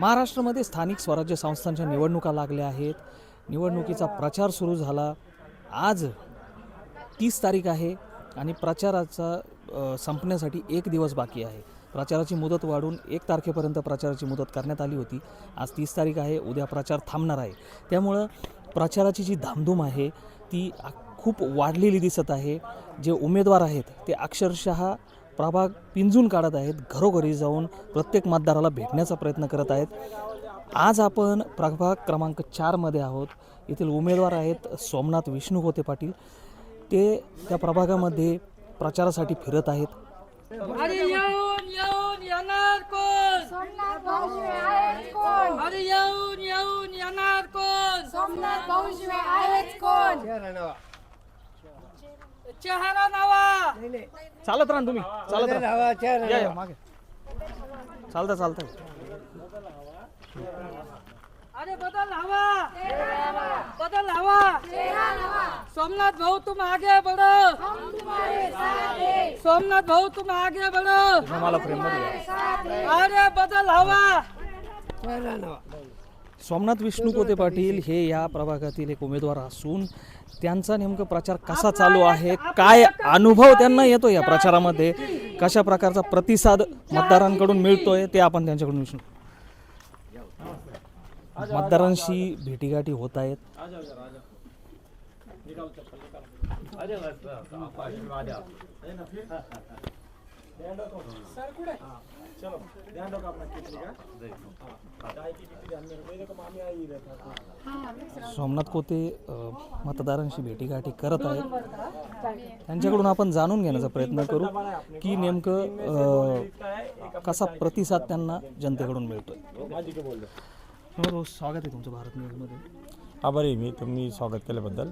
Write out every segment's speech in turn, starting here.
महाराष्ट्रामध्ये स्थानिक स्वराज्य संस्थांच्या निवडणुका लागल्या आहेत. निवडणुकीचा प्रचार सुरू झाला. आज तीस तारीख आहे आणि प्रचाराचा संपण्यासाठी एक दिवस बाकी आहे. प्रचाराची मुदत वाढून एक तारखेपर्यंत प्रचाराची मुदत करण्यात आली होती. आज तीस तारीख आहे. उद्या प्रचार थांबणार आहे. त्यामुळं प्रचाराची जी धामधूम आहे ती खूप वाढलेली दिसत आहे. जे उमेदवार आहेत ते अक्षरशः प्रभाग पिंजून काढत आहेत घरोघरी जाऊन प्रत्येक मतदाराला भेटण्याचा प्रयत्न करत आहेत. आज आपण प्रभाग क्रमांक चारमध्ये आहोत. येथील उमेदवार आहेत सोमनाथ विष्णू होते पाटील. ते त्या प्रभागामध्ये प्रचारासाठी फिरत आहेत. अरे येऊन येऊन येणार कोण सोमनाथ भाऊशिवाय आहेच कोण अरे येऊन येऊन येणार कोण सोमनाथ भाऊशिवाय चेहरा नावा. चालत राहा ना तुम्ही. चालत राहा. या, या, मागे. चालता चालता अरे बदल हवा. बदल हवा. सोमनाथ भाऊ तुम आगे बढ़ो. सोमनाथ भाऊ तुम आगे बढ़ो. मला फ्रेममध्ये घ्या. अरे बदल हवा. सोमनाथ विष्णू कोते पाटील हे या प्रभागातील एक उमेदवार असून त्यांचा नेमकं प्रचार कसा चालू आहे? काय अनुभव त्यांना येतो या प्रचारामध्ये? कशा प्रकारचा प्रतिसाद मतदारांकडून मिळतोय ते आपण त्यांच्याकडून विष्णू मतदारांशी भेटीगाठी होत आहेत. सोमनाथ कोते मतदारांशी भेटीगाठी करत आहेत. त्यांच्याकडून आपण जाणून घेण्याचा प्रयत्न करू की नेमकं कसा प्रतिसाद त्यांना जनतेकडून मिळतोय. हो, स्वागत आहे तुमचं भारत न्यूजमध्ये. आभारी आहे मी. तुम्ही स्वागत केल्याबद्दल.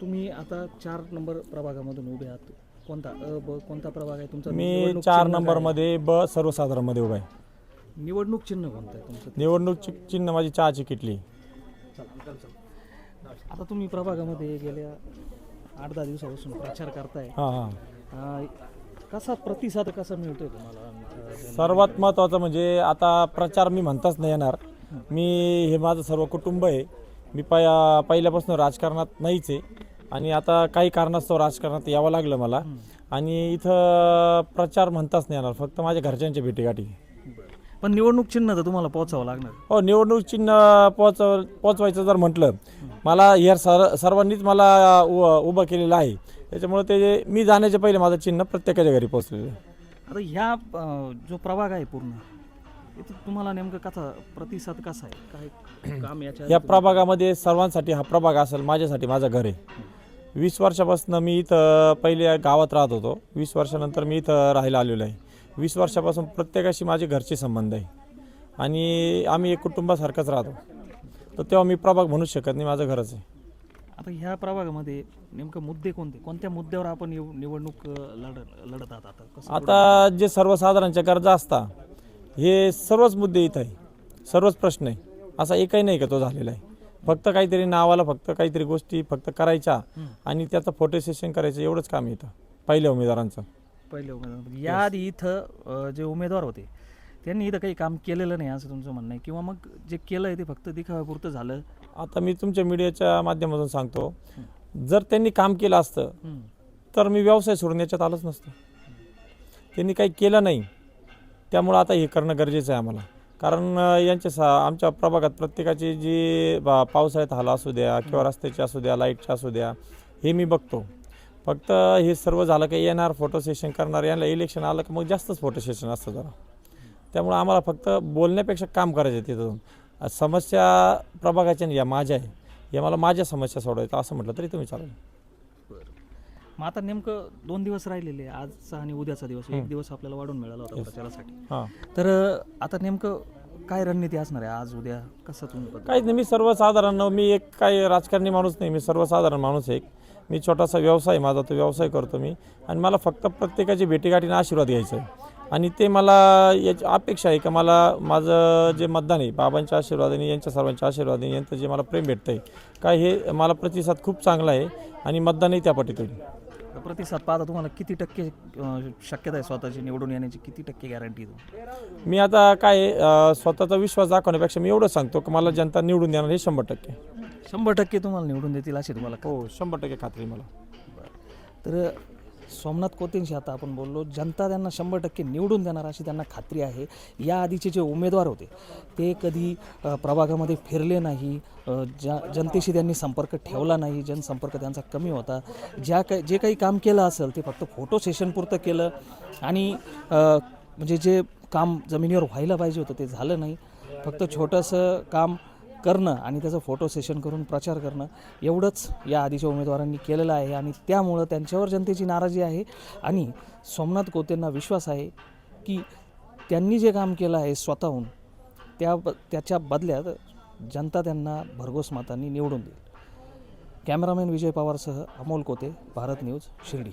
तुम्ही आता चार नंबर प्रभागामधून उभे आहात. कोणता अ ब कोणता प्रभाग आहे तुमचा? मी निवडणूक चार चिन्ह काय नंबरमध्ये ब सर्वसाधारणमध्ये उभा आहे. आहे? निवडणूक चिन्ह कोणतं आहे तुमचं? निवडणूक चि- चिन्ह माझी चहाची किटली. आता तुम्ही प्रभागामध्ये गेल्या आठ दहा दिवसापासून प्रचार करताय. हां हां. अ, कसा प्रतिसाद कसा मिळतोय तुम्हाला? अ, सर्वात महत्त्वाचं म्हणजे आता प्रचार मी म्हणताच नाही येणार. मी हे माझं सर्व कुटुंब आहे. मी पहिल्यापासून राजकारणात नाहीच आहे. आणि आता काही कारणास्तव राजकारणात यावं लागलं मला. आणि इथं प्रचार म्हणताच नाही येणार फक्त माझ्या घरच्यांच्या भेटीगाठी. पण निवडणूक चिन्ह तर तुम्हाला पोहोचावं लागणार. हो निवडणूक चिन्ह पोचव पोचवायचं जर म्हटलं मला या सर सर्वांनीच मला उभं केलेलं आहे. त्याच्यामुळे ते मी जाण्याच्या पहिले माझं चिन्ह प्रत्येकाच्या घरी पोचलेलं आहे. आता ह्या जो प्रभाग आहे पूर्ण इथे तुम्हाला नेमकं कसा प्रतिसाद कसा आहे? काय काम याच्या या प्रभागामध्ये सर्वांसाठी हा प्रभाग असेल माझ्यासाठी माझं घर आहे. वीस वर्षापासून मी इथं पहिले गावात राहत होतो. वीस वर्षानंतर मी इथं राहायला आलेलो आहे. वीस वर्षापासून प्रत्येकाशी माझे घरचे संबंध आहे. आणि आम्ही एक कुटुंबासारखंच राहतो. तर तेव्हा मी प्रभाग म्हणूच शकत नाही माझं घरच आहे. आता ह्या प्रभागामध्ये नेमकं मुद्दे कोणते? कोणत्या मुद्द्यावर आपण निव- निवडणूक अ, लढ लढत आहात आता? कसं आता जे सर्वसाधारणच्या गरजा असता हे सर्वच मुद्दे इथं आहे. सर्वच प्रश्न आहे. असा एकही नाही का तो झालेला आहे. फक्त काहीतरी नावाला फक्त काहीतरी गोष्टी फक्त करायच्या आणि त्याचं फोटो सेशन करायचं एवढंच काम इथं पहिल्या उमेदवारांचं. पहिले उमेदवार याआधी इथं अ, जे उमेदवार होते त्यांनी इथं काही काम केलेलं नाही असं तुमचं म्हणणं आहे. किंवा मग जे केलं आहे ते फक्त दिखाव्यापुरतं झालं? आता मी तुमच्या मीडियाच्या माध्यमातून सांगतो जर त्यांनी काम केलं असतं हम्म. तर मी व्यवसाय सोडून याच्यात आलोच नसतं. त्यांनी काही केलं नाही त्यामुळं आता हे करणं गरजेचं आहे आम्हाला. कारण यांच्या सा आमच्या प्रभागात प्रत्येकाची जी बा- पावसाळ्यात हाल असू द्या किंवा रस्त्याची असू द्या लाईटची असू द्या हे मी बघतो. फक्त हे सर्व झालं की येणार फोटो सेशन करणार यांना इलेक्शन आलं की मग जास्तच फोटो सेशन असतं जरा. त्यामुळं आम्हाला फक्त बोलण्यापेक्षा काम करायचं आहे तिथं जाऊन. समस्या प्रभागाच्या या माझ्या आहे. या मला माझ्या समस्या सोडवायचं असं म्हटलं तरी तुम्ही चालेल. मग आता नेमकं दोन दिवस राहिलेले आहे. आजचा आणि उद्याचा दिवस. एक दिवस आपल्याला वाढून मिळाला होता प्रचारासाठी. हां. तर आता नेमकं काय रणनीती असणार आहे आज उद्या? कसं तुम्ही? काहीच नाही. मी सर्वसाधारण मी एक काही राजकारणी माणूस नाही मी सर्वसाधारण माणूस आहे एक. मी छोटासा व्यवसाय आहे माझा तो व्यवसाय करतो मी. आणि मला फक्त प्रत्येकाची भेटीगाठीने आशीर्वाद घ्यायचा आहे. आणि ते मला याची अपेक्षा आहे की मला माझं जे मतदान आहे बाबांच्या आशीर्वादाने यांच्या सर्वांच्या आशीर्वादाने यांचं जे मला प्रेम भेटतं आहे काय हे मला प्रतिसाद खूप चांगला आहे. आणि मतदानही त्या पटीत होईल प्रतिसाद पाहता तुम्हाला किती टक्के अं, शक्यता आहे स्वतःची निवडून येण्याची? किती टक्के गॅरंटी मी आता काय अं, स्वतःचा विश्वास दाखवण्यापेक्षा मी एवढं सांगतो की मला जनता निवडून देणार हे शंभर टक्के. शंभर टक्के तुम्हाला निवडून देतील अशी तुम्हाला हो शंभर टक्के खात्री आहे मला. तर सोमनाथ कोतेंशी आता आपण बोललो. जनता त्यांना शंभर टक्के निवडून देणार अशी त्यांना खात्री आहे. या आधीचे जे उमेदवार होते ते कधी प्रभागामध्ये फिरले नाही. ज्या जनतेशी त्यांनी संपर्क ठेवला नाही. जनसंपर्क त्यांचा कमी होता. ज्या काही जे काही काम केलं असेल ते फक्त फोटो सेशनपुरतं केलं. आणि म्हणजे जे काम जमिनीवर व्हायला पाहिजे होतं ते झालं नाही. फक्त छोटंसं काम करणं आणि त्याचं फोटो सेशन करून प्रचार करणं एवढंच या आधीच्या उमेदवारांनी केलेलं आहे आणि त्यामुळं त्यांच्यावर जनतेची नाराजी आहे आणि सोमनाथ कोतेंना विश्वास आहे की त्यांनी जे काम केलं आहे स्वतःहून त्या त्याच्या बदल्यात जनता त्यांना भरघोस मतांनी निवडून देईल. कॅमेरामॅन विजय पवारसह अमोल कोते भारत न्यूज शिर्डी.